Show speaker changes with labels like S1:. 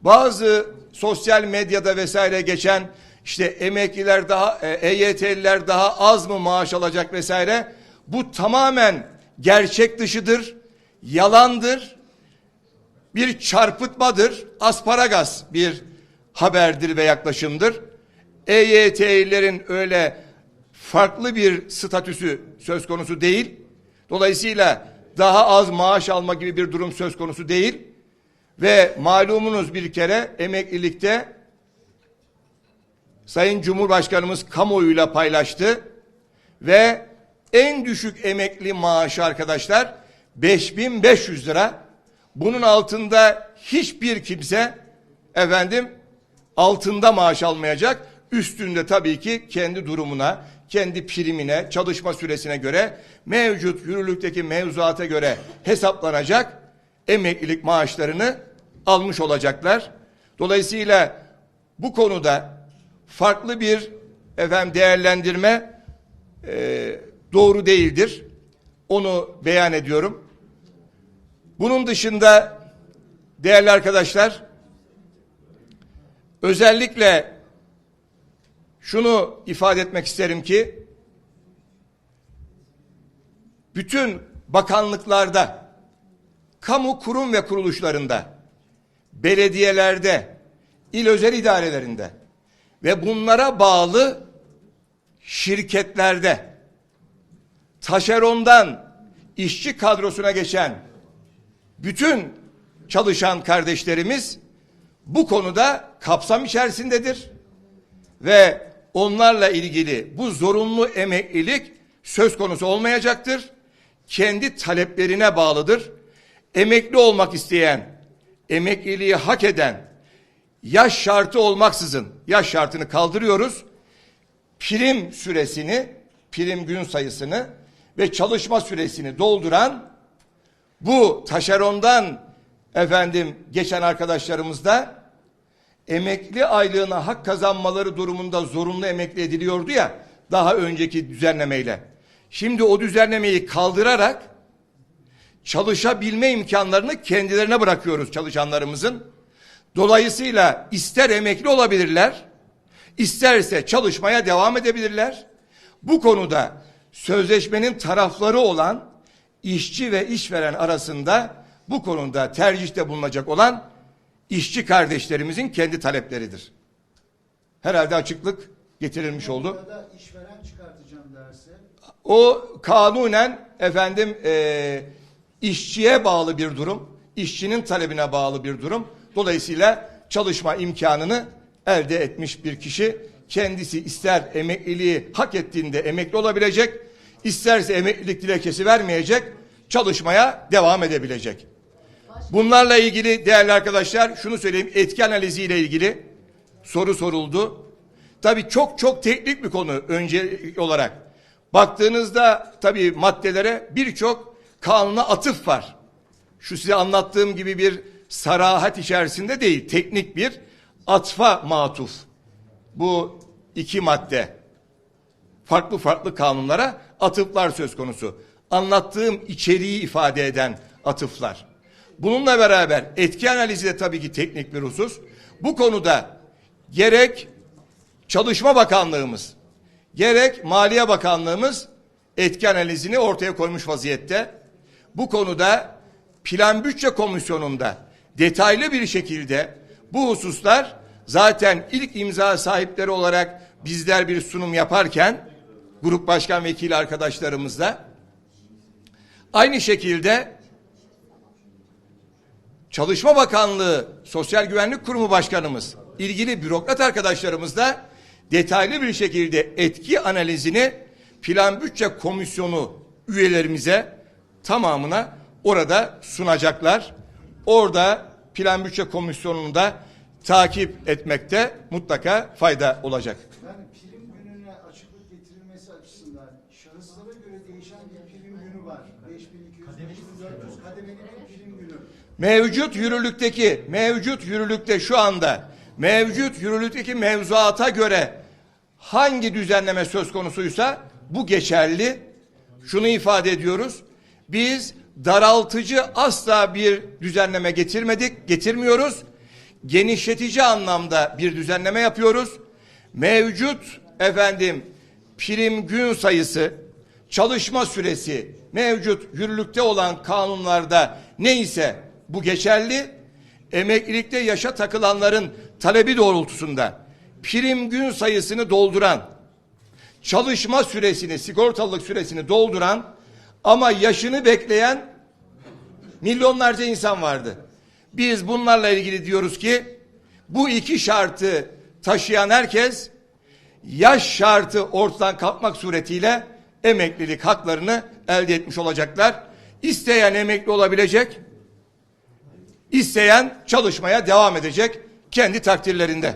S1: Bazı sosyal medyada vesaire geçen işte emekliler daha e, EYT'liler daha az mı maaş alacak vesaire bu tamamen gerçek dışıdır, yalandır, bir çarpıtmadır, asparagas bir haberdir ve yaklaşımdır. EYT'lilerin öyle farklı bir statüsü söz konusu değil. Dolayısıyla daha az maaş alma gibi bir durum söz konusu değil. Ve malumunuz bir kere emeklilikte Sayın Cumhurbaşkanımız kamuoyuyla paylaştı ve en düşük emekli maaşı arkadaşlar 5500 lira. Bunun altında hiçbir kimse efendim altında maaş almayacak. Üstünde tabii ki kendi durumuna, kendi primine, çalışma süresine göre mevcut yürürlükteki mevzuata göre hesaplanacak emeklilik maaşlarını almış olacaklar. Dolayısıyla bu konuda farklı bir efendim değerlendirme e, doğru değildir. Onu beyan ediyorum. Bunun dışında değerli arkadaşlar özellikle şunu ifade etmek isterim ki bütün bakanlıklarda, kamu kurum ve kuruluşlarında, belediyelerde, il özel idarelerinde ve bunlara bağlı şirketlerde taşerondan işçi kadrosuna geçen bütün çalışan kardeşlerimiz bu konuda kapsam içerisindedir ve onlarla ilgili bu zorunlu emeklilik söz konusu olmayacaktır. Kendi taleplerine bağlıdır. Emekli olmak isteyen, emekliliği hak eden, yaş şartı olmaksızın yaş şartını kaldırıyoruz. Prim süresini, prim gün sayısını ve çalışma süresini dolduran bu taşerondan efendim geçen arkadaşlarımız da emekli aylığına hak kazanmaları durumunda zorunlu emekli ediliyordu ya daha önceki düzenlemeyle. Şimdi o düzenlemeyi kaldırarak çalışabilme imkanlarını kendilerine bırakıyoruz çalışanlarımızın. Dolayısıyla ister emekli olabilirler, isterse çalışmaya devam edebilirler. Bu konuda sözleşmenin tarafları olan işçi ve işveren arasında bu konuda tercihte bulunacak olan işçi kardeşlerimizin kendi talepleridir. Herhalde açıklık getirilmiş oldu.
S2: İşveren çıkartacağım derse
S1: O kanunen efendim e, işçiye bağlı bir durum, işçinin talebine bağlı bir durum. Dolayısıyla çalışma imkanını elde etmiş bir kişi kendisi ister emekliliği hak ettiğinde emekli olabilecek, isterse emeklilik dilekçesi vermeyecek, çalışmaya devam edebilecek. Bunlarla ilgili değerli arkadaşlar şunu söyleyeyim etki analizi ile ilgili soru soruldu. Tabii çok çok teknik bir konu önce olarak. Baktığınızda tabii maddelere birçok kanuna atıf var. Şu size anlattığım gibi bir sarahat içerisinde değil, teknik bir atfa matuf. Bu iki madde farklı farklı kanunlara atıflar söz konusu. Anlattığım içeriği ifade eden atıflar. Bununla beraber etki analizi de tabii ki teknik bir husus. Bu konuda gerek Çalışma Bakanlığımız, gerek Maliye Bakanlığımız etki analizini ortaya koymuş vaziyette. Bu konuda Plan Bütçe Komisyonu'nda detaylı bir şekilde bu hususlar zaten ilk imza sahipleri olarak bizler bir sunum yaparken grup başkan vekili arkadaşlarımızla aynı şekilde Çalışma Bakanlığı Sosyal Güvenlik Kurumu Başkanımız, ilgili bürokrat arkadaşlarımız da detaylı bir şekilde etki analizini Plan Bütçe Komisyonu üyelerimize tamamına orada sunacaklar. Orada Plan Bütçe Komisyonu'nda takip etmekte mutlaka fayda olacak.
S2: yani prim gününe açıklık getirilmesi açısından şahıslara göre değişen bir prim günü var. 5200, 5400 kademeli bir prim günü.
S1: Mevcut yürürlükteki, mevcut yürürlükte şu anda, mevcut yürürlükteki mevzuata göre hangi düzenleme söz konusuysa bu geçerli. Şunu ifade ediyoruz. Biz daraltıcı asla bir düzenleme getirmedik, getirmiyoruz. genişletici anlamda bir düzenleme yapıyoruz. Mevcut efendim prim gün sayısı, çalışma süresi mevcut yürürlükte olan kanunlarda neyse bu geçerli. Emeklilikte yaşa takılanların talebi doğrultusunda prim gün sayısını dolduran, çalışma süresini, sigortalılık süresini dolduran ama yaşını bekleyen milyonlarca insan vardı. Biz bunlarla ilgili diyoruz ki bu iki şartı taşıyan herkes yaş şartı ortadan kalkmak suretiyle emeklilik haklarını elde etmiş olacaklar. İsteyen emekli olabilecek, isteyen çalışmaya devam edecek kendi takdirlerinde.